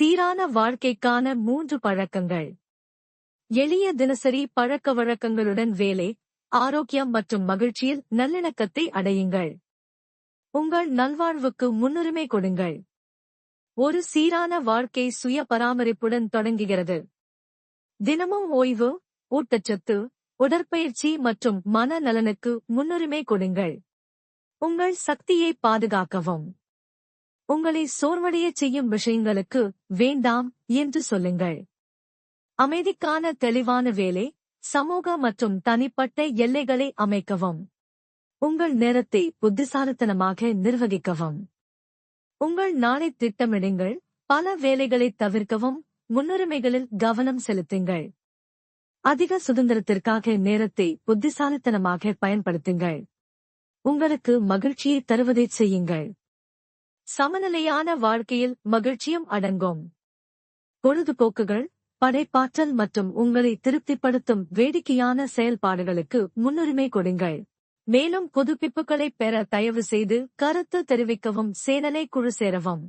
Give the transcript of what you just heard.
சீரான வாழ்க்கைக்கான மூன்று பழக்கங்கள். எளிய தினசரி பழக்க வழக்கங்களுடன் வேலை ஆரோக்கியம் மற்றும் மகிழ்ச்சியில் நல்லிணக்கத்தை அடையுங்கள். உங்கள் நல்வாழ்வுக்கு முன்னுரிமை கொடுங்கள். ஒரு சீரான வாழ்க்கை சுய பராமரிப்புடன் தொடங்குகிறது. தினமும் ஓய்வு ஊட்டச்சத்து உடற்பயிற்சி மற்றும் மன நலனுக்கு முன்னுரிமை கொடுங்கள். உங்கள் சக்தியை பாதுகாக்கவும். உங்களை சோர்வடையச் செய்யும் விஷயங்களுக்கு வேண்டாம் என்று சொல்லுங்கள். அமைதிக்கான தெளிவான வேலை சமூக மற்றும் தனிப்பட்ட எல்லைகளை அமைக்கவும். உங்கள் நேரத்தை புத்திசாலித்தனமாக நிர்வகிக்கவும். உங்கள் நாளை திட்டமிடுங்கள் பல வேலைகளை தவிர்க்கவும் முன்னுரிமைகளில் கவனம் செலுத்துங்கள். அதிக சுதந்திரத்திற்காக நேரத்தை புத்திசாலித்தனமாக பயன்படுத்துங்கள். உங்களுக்கு மகிழ்ச்சியை தருவதைச் செய்யுங்கள். சமநிலையான வாழ்க்கையில் மகிழ்ச்சியும் அடங்கும். பொழுதுபோக்குகள் படைப்பாற்றல் மற்றும் உங்களை திருப்திப்படுத்தும் வேடிக்கையான செயல்பாடுகளுக்கு முன்னுரிமை கொடுங்கள். மேலும் புதுப்பிப்புகளை பெற தயவு செய்து கருத்து தெரிவிக்கவும் சேனலை குழு சேரவும்.